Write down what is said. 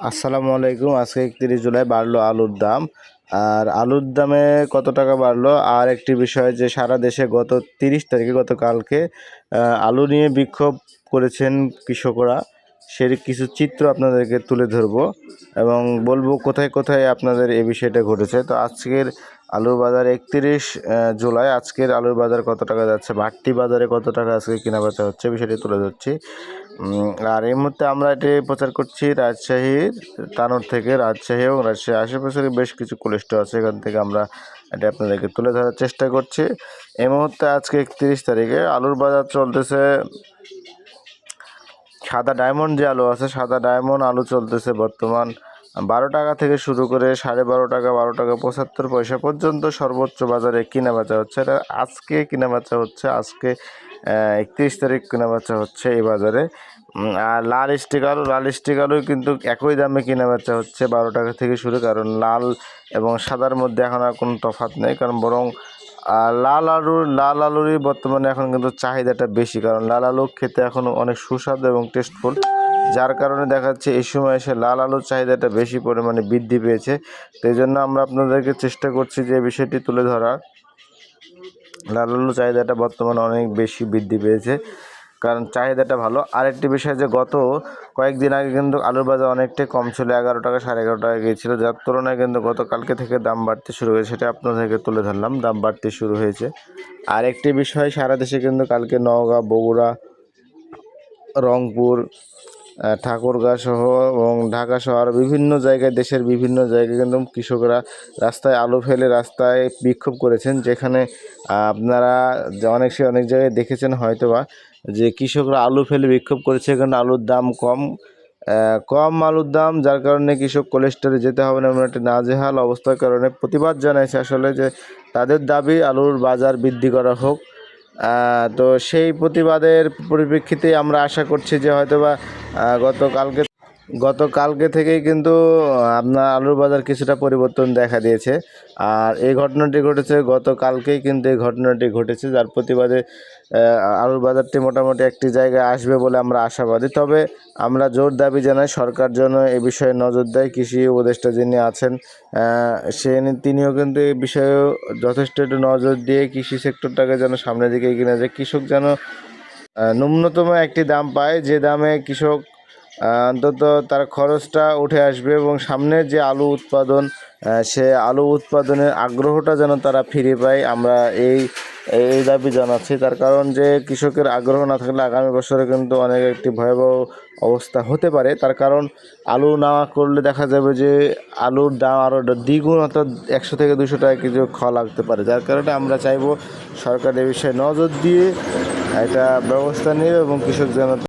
আসসালামু আলাইকুম। আজকে একত্রিশ জুলাই, বাড়লো আলুর দাম। আর আলুর দামে কত টাকা বাড়লো? আর একটি বিষয় যে সারা দেশে গত তিরিশ তারিখে, গতকালকে আলু নিয়ে বিক্ষোভ করেছেন কৃষকরা। সেই কিছু চিত্র আপনাদেরকে তুলে ধরবো এবং বলব কোথায় কোথায় আপনাদের এই বিষয়টা ঘটেছে। তো আজকের আলুর বাজার একত্রিশ জুলাই। আজকের আলুর বাজার কত টাকা যাচ্ছে? বাড়তি বাজারে কত টাকা আজকে কেনা বেচা হচ্ছে? বিষয়টি তুলে ধরছি। আর এই মুহূর্তে আমরা এটি প্রচার করছি রাজশাহীর তানোর থেকে রাজশাহী এবং রাজশাহীর আশেপাশের বেশ কিছু কোলেস্ট আছে, এখান থেকে আমরা এটি আপনাদেরকে তুলে ধরার চেষ্টা করছি। এই মুহূর্তে আজকে একত্রিশ তারিখে আলুর বাজার চলতেছে। সাদা ডায়মন্ড যে আলু আছে, সাদা ডায়মন্ড আলু চলতেছে বর্তমান বারো টাকা থেকে শুরু করে সাড়ে বারো টাকা বারো টাকা পঁচাত্তর পয়সা পর্যন্ত সর্বোচ্চ বাজারে কিনা বেচা হচ্ছে। এটা আজকে কিনা বেচা হচ্ছে, আজকে একত্রিশ তারিখ কেনা বেচা হচ্ছে এই বাজারে। আর লাল স্টিক আলু, লাল স্টিক কিন্তু একই দামে কেনা বেচা হচ্ছে বারো টাকা থেকে শুরু, কারণ লাল এবং সাদার মধ্যে এখন আর কোনো তফাৎ নেই, কারণ বরং লাল আলুর লাল আলুরই বর্তমানে এখন কিন্তু চাহিদাটা বেশি, কারণ লাল আলু খেতে এখন অনেক সুস্বাদু এবং টেস্টফুল যার কারণে দেখা যাচ্ছে এই সময় এসে লাল আলুর চাহিদাটা বেশি পরিমাণে বৃদ্ধি পেয়েছে। তো জন্য আমরা আপনাদেরকে চেষ্টা করছি যে বিষয়টি তুলে ধরার। লাল আলুর চাহিদাটা বর্তমানে অনেক বেশি বৃদ্ধি পেয়েছে। কারণ চাহিদাটা ভালো। আরেকটি বিষয় যে গত কয়েকদিন আগে কিন্তু আলুর বাজার অনেকটাই কম ছিল, এগারো টাকা সাড়ে এগারো টাকা গিয়েছিল। যার তুলনায় কিন্তু গতকালকে থেকে দাম বাড়তে শুরু হয়েছে, সেটা আপনাদেরকে তুলে ধরলাম। দাম বাড়তে শুরু হয়েছে। আরেকটি বিষয়, সারা দেশে কিন্তু কালকে নওগাঁ, বগুড়া, রংপুর ঠাকুরগাঁ সহ এবং ঢাকা সহ আরও বিভিন্ন জায়গায়, দেশের বিভিন্ন জায়গায় কিন্তু কৃষকরা রাস্তায় আলু ফেলে রাস্তায় বিক্ষোভ করেছেন, যেখানে আপনারা অনেক সে অনেক জায়গায় দেখেছেন হয়তোবা যে কৃষকরা আলু ফেলে বিক্ষোভ করেছে, কারণ আলুর দাম কম। কম আলুর দাম, যার কারণে কৃষক কোলেস্টারে যেতে হবে না, এমন একটি নাজেহাল অবস্থার কারণে প্রতিবাদ জানাইছে আসলে যে তাদের দাবি আলুর বাজার বৃদ্ধি করা হোক। তো সেই প্রতিবাদের পরিপ্রেক্ষিতে আমরা আশা করছি যে হয়তোবা আহ, গতকালকে গতকালকে থেকেই কিন্তু আপনার আলুর বাজার কিছুটা পরিবর্তন দেখা দিয়েছে। আর এই ঘটনাটি ঘটেছে, গতকালকেই কিন্তু এই ঘটনাটি ঘটেছে, যার প্রতিবাদে আলুর বাজারটি মোটামুটি একটি জায়গায় আসবে বলে আমরা আশাবাদী। তবে আমরা জোর দাবি জানাই, সরকার যেন এ বিষয়ে নজর দেয়। কৃষি উপদেষ্টা যিনি আছেন সে তিনিও কিন্তু এই বিষয়ে যথেষ্ট একটু নজর দিয়ে কৃষি সেক্টরটাকে যেন সামনের দিকে এগিয়ে যায়। কৃষক যেন ন্যূনতম একটি দাম পায়। যে দামে কৃষক অন্তত তার খরচটা উঠে আসবে এবং সামনের যে আলু উৎপাদন সে আলু উৎপাদনের আগ্রহটা যেন তারা ফিরে পায়, আমরা এই এই দাবি জানাচ্ছি। তার কারণ যে কৃষকের আগ্রহ না থাকলে আগামী বছরে কিন্তু অনেক একটি ভয়াবহ অবস্থা হতে পারে। তার কারণ আলু না করলে দেখা যাবে যে আলুর দাম আরও দ্বিগুণ অর্থাৎ একশো থেকে দুশো টাকা কিছু খাওয়া লাগতে পারে। যার কারণে আমরা চাইব সরকার এ বিষয়ে নজর দিয়ে একটা ব্যবস্থা নেবে এবং কৃষক যেন